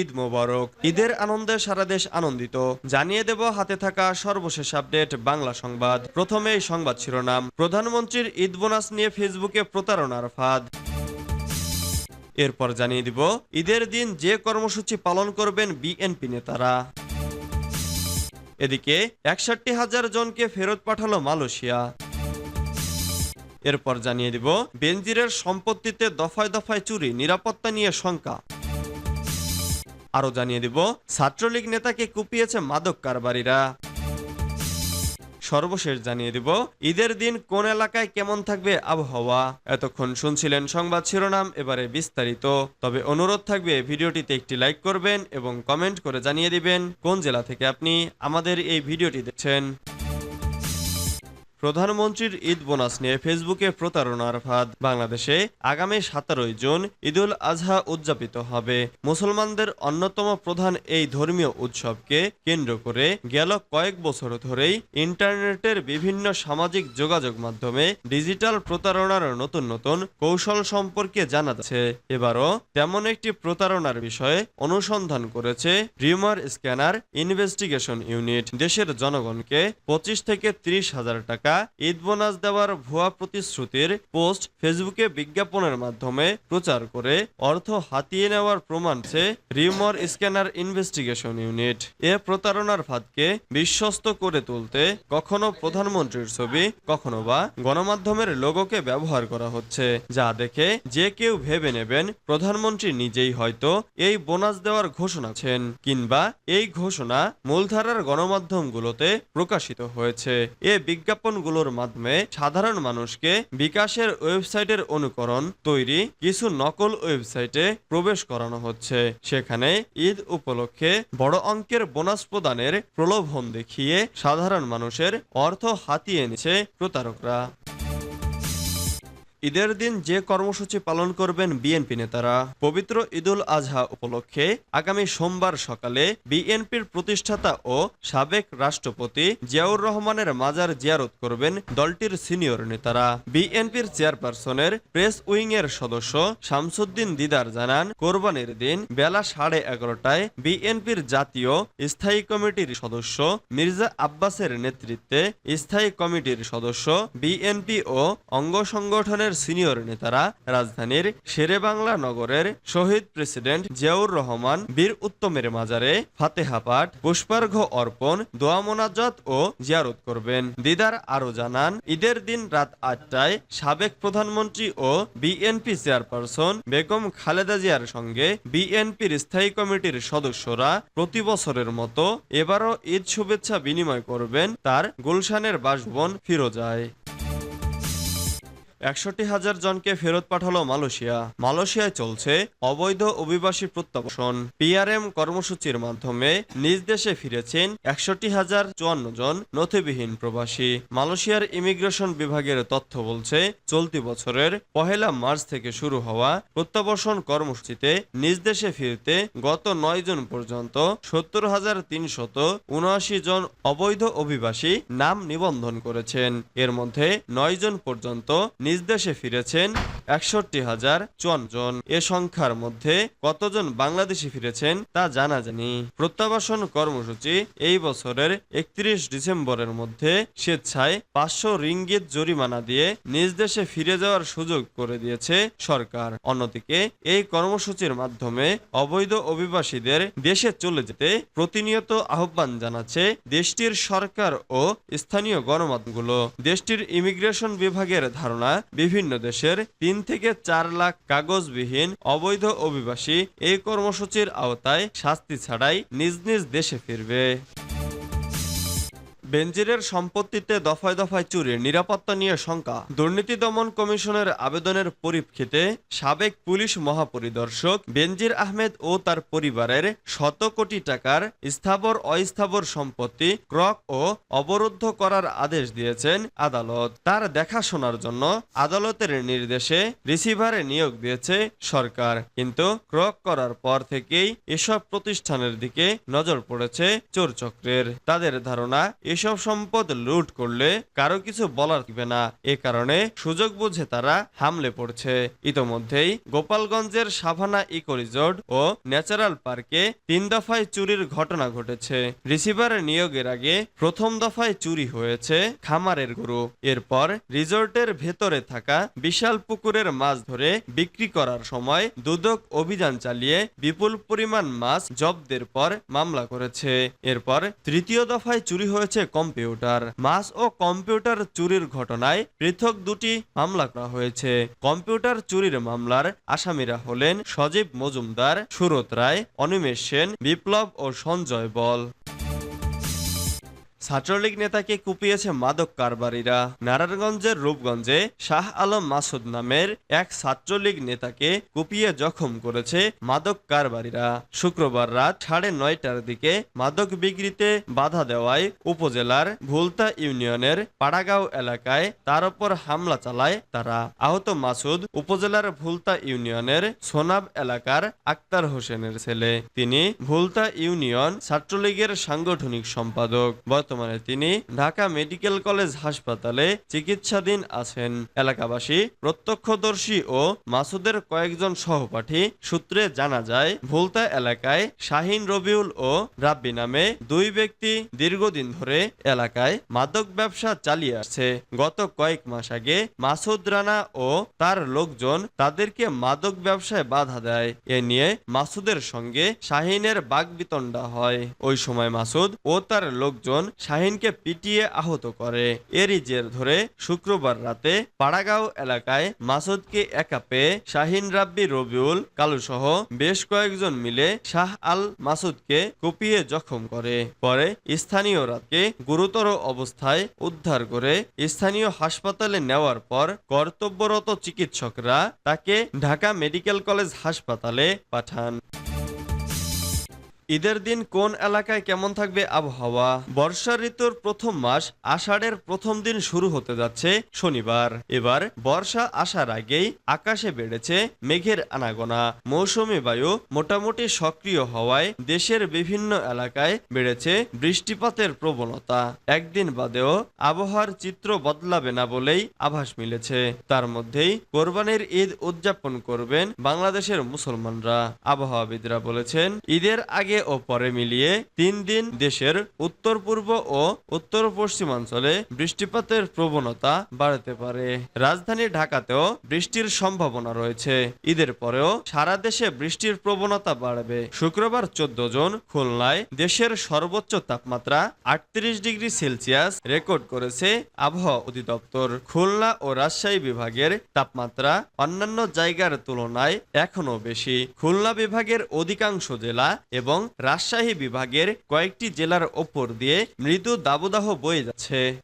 ঈদ মোবারক। ঈদের আনন্দে সারা দেশ আনন্দিত। জানিয়ে দেব হাতে থাকা সর্বশেষ আপডেট বাংলা সংবাদ। প্রথমে এই সংবাদ শিরোনাম। প্রধানমন্ত্রীর ঈদ বোনাস নিয়ে ফেসবুকে প্রতারণার ফাঁদ এরপর জানিয়ে দিব, ঈদের দিন যে কর্মসূচি পালন করবেন বিএনপি নেতারা। এদিকে, একষট্টি হাজার জনকে ফেরত পাঠালো মালয়েশিয়া। এরপর জানিয়ে দিব, বেনজিরের সম্পত্তিতে দফায় দফায় চুরি, নিরাপত্তা নিয়ে শঙ্কা। আরও জানিয়ে দিব, ছাত্রলীগ নেতাকে কুপিয়েছে মাদক কারবারিরা। সর্বশেষ জানিয়ে দিব, ঈদের দিন কোন এলাকায় কেমন থাকবে আবহাওয়া? এতক্ষণ শুনছিলেন সংবাদ শিরোনাম, এবারে বিস্তারিত। তবে অনুরোধ থাকবে, ভিডিওটিতে একটি লাইক করবেন এবং কমেন্ট করে জানিয়ে দিবেন কোন জেলা থেকে আপনি আমাদের এই ভিডিওটি দেখছেন। প্রধানমন্ত্রীর ঈদ বোনাস নিয়ে ফেসবুকে প্রতারণার ফাঁদ। বাংলাদেশে আগামী সতেরোই জুন ঈদুল আজহা উদযাপিত হবে। মুসলমানদের অন্যতম প্রধান এই ধর্মীয় উৎসবকে কেন্দ্র করে গেল কয়েক বছর ধরেই ইন্টারনেটের বিভিন্ন সামাজিক যোগাযোগ মাধ্যমে ডিজিটাল প্রতারণার নতুন নতুন কৌশল সম্পর্কে জানা যাচ্ছে। এবারও তেমন একটি প্রতারণার বিষয়ে অনুসন্ধান করেছে রিউমার স্ক্যানার ইনভেস্টিগেশন ইউনিট। দেশের জনগণকে পঁচিশ থেকে ত্রিশ হাজার টাকা ঈদ বোনাস দেওয়ার ভুয়া প্রতিশ্রুতির পোস্ট ফেসবুকে বিজ্ঞাপনের মাধ্যমে প্রচার করে অর্থ হাতিয়ে নেওয়ার প্রমাণছে রিউমার স্ক্যানার ইনভেস্টিগেশন ইউনিট। এ প্রতারণার ফাঁদকে বিশ্বস্ত করে তুলতে কখনো প্রধানমন্ত্রীর ছবি, কখনো বা গণমাধ্যমের লোগোকে ব্যবহার করা হচ্ছে। যা দেখে যে কেউ ভেবে নেবেন, প্রধানমন্ত্রী নিজেই হয়তো এই বোনাস দেওয়ার ঘোষণা ছেন কিংবা এই ঘোষণা মূলধারার গণমাধ্যমগুলোতে প্রকাশিত হয়েছে। এ বিজ্ঞাপনগুলোর মাধ্যমে সাধারণ মানুষকে বিকাশের ওয়েবসাইটের অনুকরণ তৈরি কিছু নকল ওয়েবসাইটে প্রবেশ করানো হচ্ছে। সেখানে ঈদ উপলক্ষে বড় অঙ্কের বোনাস প্রদানের প্রলোভন দেখিয়ে সাধারণ মানুষের অর্থ হাতিয়ে নিচ্ছে প্রতারকরা। ঈদের দিন যে কর্মসূচি পালন করবেন বিএনপি নেতারা, পবিত্র ঈদুল আজহা উপলক্ষে আগামী সোমবার সকালে বিএনপির প্রতিষ্ঠাতা ও সাবেক রাষ্ট্রপতি জিয়াউর রহমানের মাজার জিয়ারত করবেন দলটির সিনিয়র নেতারা। বিএনপির চেয়ারপারসনের প্রেস উইং এর সদস্য শামসুদ্দিন দিদার জানান, কোরবানির দিন বেলা সাড়ে এগারোটায় বিএনপির জাতীয় স্থায়ী কমিটির সদস্য মির্জা আব্বাসের নেতৃত্বে স্থায়ী কমিটির সদস্য বিএনপি ও অঙ্গ সংগঠনের সিনিয়র নেতারা রাজধানীর শেরেবাংলা নগরের শহীদ প্রেসিডেন্ট জিয়াউর রহমান, বীর উত্তমের মাজারে ফাতেহা পাঠ পুষ্পার্ঘ অর্পণ, দোয়া মোনাজাত ও জিয়ারত করবেন। দিদার আরও জানান, ঈদের দিন রাত আটটায় সাবেক প্রধানমন্ত্রী ও বিএনপি চেয়ারপারসন বেগম খালেদা জিয়ার সঙ্গে বিএনপির স্থায়ী কমিটির সদস্যরা প্রতি বছরের মতো এবারও ঈদ শুভেচ্ছা বিনিময় করবেন তার গুলশানের বাসভবন ফিরোজায়। একষট্টি হাজার জনকে ফেরত পাঠালো মালয়েশিয়া। মালয়েশিয়ায় চলছে অবৈধ অভিবাসী প্রত্যাবাসন। পিআরএম কর্মসূচির মাধ্যমে নিজ দেশে ফিরেছেন একষট্টি হাজার চুয়ান্ন জন নথিবিহীন প্রবাসী। মালয়েশিয়ার ইমিগ্রেশন বিভাগের তথ্য বলছে, চলতি বছরের পহেলা মার্চ থেকে শুরু হওয়া প্রত্যাবাসন কর্মসূচিতে নিজ দেশে ফিরতে গত নয় জন পর্যন্ত সত্তর হাজার তিনশত উনআশি জন অবৈধ অভিবাসী নাম নিবন্ধন করেছেন। এর মধ্যে নয় জন পর্যন্ত নিজ দেশে ফিরেছেন একষট্টি হাজার চুয়ান্ন জন। এ সংখ্যার মধ্যে কতজন বাংলাদেশি ফিরেছেন তা জানা জানি প্রত্যাবাসন কর্মসূচি এই বছরের একত্রিশ ডিসেম্বরের মধ্যে স্বেচ্ছায় পাঁচশো রিঙ্গিত জরিমানা দিয়ে নিজ দেশে ফিরে যাওয়ার সুযোগ করে দিয়েছে সরকার। অন্যদিকে এই কর্মসূচির মাধ্যমে অবৈধ অভিবাসীদের দেশে চলে যেতে প্রতিনিয়ত আহ্বান জানাচ্ছে দেশটির সরকার ও স্থানীয় গণমাধ্যমগুলো। দেশটির ইমিগ্রেশন বিভাগের ধারণা বিভিন্ন দেশের তিন থেকে চার লাখ কাগজবিহীন অবৈধ অভিবাসী এই কর্মসূচির আওতায় শাস্তি ছাড়াই নিজ নিজ দেশে ফিরবে। বেনজিরের সম্পত্তিতে দফায় দফায় চুরির নিরাপত্তা নিয়ে শঙ্কা। দুর্নীতি দমন কমিশনের আবেদনের পরিপ্রেক্ষিতে সাবেক পুলিশ মহাপরিদর্শক বেনজির আহমেদ ও তার পরিবারের শত কোটি টাকার স্থাবর অস্থাবর সম্পত্তি ক্রক ও অবরুদ্ধ করার আদেশ দিয়েছেন আদালত। তার দেখাশোনার জন্য আদালতের নির্দেশে রিসিভারে নিয়োগ দিয়েছে সরকার। কিন্তু ক্রক করার পর থেকেই এসব প্রতিষ্ঠানের দিকে নজর পড়েছে চোর চক্রের তাদের ধারণা, এসব এইসব সম্পদ লুট করলে কারও কিছু বলার থাকবে না। এ কারণে সুযোগ বুঝে তারা হামলে পড়ছে। ইতোমধ্যেই গোপালগঞ্জের সাভানা ইকো রিসোর্ট ও ন্যাচারাল পার্কে তিন দফায় চুরির ঘটনা ঘটেছে। রিসিভার নিয়োগের আগে প্রথম দফায় চুরি হয়েছে খামারের গরু। এরপর রিসোর্টের ভেতরে থাকা বিশাল পুকুরের মাছ ধরে বিক্রি করার সময় দুদক অভিযান চালিয়ে বিপুল পরিমাণ মাছ জব্দের পর মামলা করেছে। এরপর তৃতীয় দফায় চুরি হয়েছে কম্পিউটার। মাস ও কম্পিউটার চুরির ঘটনায় পৃথক দুটি মামলা করা হয়েছে। কম্পিউটার চুরির মামলার আসামিরা হলেন সজীব মজুমদার, সুরত রায়, অনিমেষ সেন, বিপ্লব ও সঞ্জয় বল। ছাত্রলীগ নেতাকে কুপিয়েছে মাদক কারবারিরা। নারায়ণগঞ্জের রূপগঞ্জে শাহ আলম মাসুদ নামের এক ছাত্রলীগ নেতাকে কুপিয়ে জখম করেছে মাদক কারবারিরা। শুক্রবার রাত সাড়ে নয়টার দিকে মাদক বিক্রিতে বাধা দেওয়ায় উপজেলার ভুলতা ইউনিয়নের পাড়াগাঁও এলাকায় তার উপর হামলা চালায় তারা। আহত মাসুদ উপজেলার ভুলতা ইউনিয়নের সোনাব এলাকার আক্তার হোসেনের ছেলে। তিনি ভুলতা ইউনিয়ন ছাত্রলীগের সাংগঠনিক সম্পাদক। বর্তমানে তিনি ঢাকা মেডিকেল কলেজ হাসপাতালে চিকিৎসাধীন আছেন। এলাকাবাসী, প্রত্যক্ষদর্শী ও মাসুদের কয়েকজন সহপাঠী সূত্রে জানা যায়, ভুলতা এলাকায় শাহিন রবিউল ও রাব্বি নামে দুই ব্যক্তি দীর্ঘদিন ধরে এলাকায় মাদক ব্যবসা চালিয়ে আসছে। গত কয়েক মাস আগে মাসুদ রানা ও তার লোকজন তাদেরকে মাদক ব্যবসায় বাধা দেয়। এ নিয়ে মাসুদের সঙ্গে শাহিনের বাগবিতণ্ডা হয়। ওই সময় মাসুদ ও তার লোকজন শাহিনকে পিটিয়ে আহত করে। এরই জের ধরে শুক্রবার রাতে পাড়াগাঁও এলাকায় মাসুদকে একা পেয়ে শাহিন, রাব্বি, রবিউল, কালুসহ বেশ কয়েকজন মিলে শাহ আল মাসুদকে কুপিয়ে জখম করে। পরে স্থানীয়রাকে গুরুতর অবস্থায় উদ্ধার করে স্থানীয় হাসপাতালে নেওয়ার পর কর্তব্যরত চিকিৎসকরা তাকে ঢাকা মেডিকেল কলেজ হাসপাতালে পাঠান। ঈদের দিন কোন এলাকায় কেমন থাকবে আবহাওয়া? বর্ষা ঋতুর প্রথম মাস, আষাঢ়ের প্রথম দিন শুরু হতে যাচ্ছে শনিবার। এবার বর্ষা আসার আগেই আকাশে বেড়েছে মেঘের আনাগোনা। মৌসুমী বায়ু মোটামুটি সক্রিয় হওয়ায় দেশের বিভিন্ন এলাকায় বেড়েছে বৃষ্টিপাতের প্রবণতা। একদিন বাদেও আবহাওয়ার চিত্র বদলাবে না বলেই আভাস মিলেছে। তার মধ্যেই কোরবানির ঈদ উদযাপন করবেন বাংলাদেশের মুসলমানরা। আবহাওয়াবিদরা বলেছেন, ঈদের আগে ও পরে মিলিয়ে তিন দিন দেশের উত্তর পূর্ব ও উত্তর পশ্চিমাঞ্চলে বৃষ্টিপাতের প্রবণতা বাড়তে পারে। রাজধানী ঢাকাতেও বৃষ্টির সম্ভাবনা রয়েছে। ঈদের পরেও সারা দেশে বৃষ্টির প্রবণতা বাড়বে। শুক্রবার চোদ্দ জন খুলনায় দেশের সর্বোচ্চ তাপমাত্রা আটত্রিশ ডিগ্রি সেলসিয়াস রেকর্ড করেছে আবহাওয়া অধিদপ্তর। খুলনা ও রাজশাহী বিভাগের তাপমাত্রা অন্যান্য জায়গার তুলনায় এখনও বেশি। খুলনা বিভাগের অধিকাংশ জেলা এবং রাজশাহী বিভাগের কয়েকটি জেলার ওপর দিয়ে মৃদু দাবদাহ বয়ে যাচ্ছে।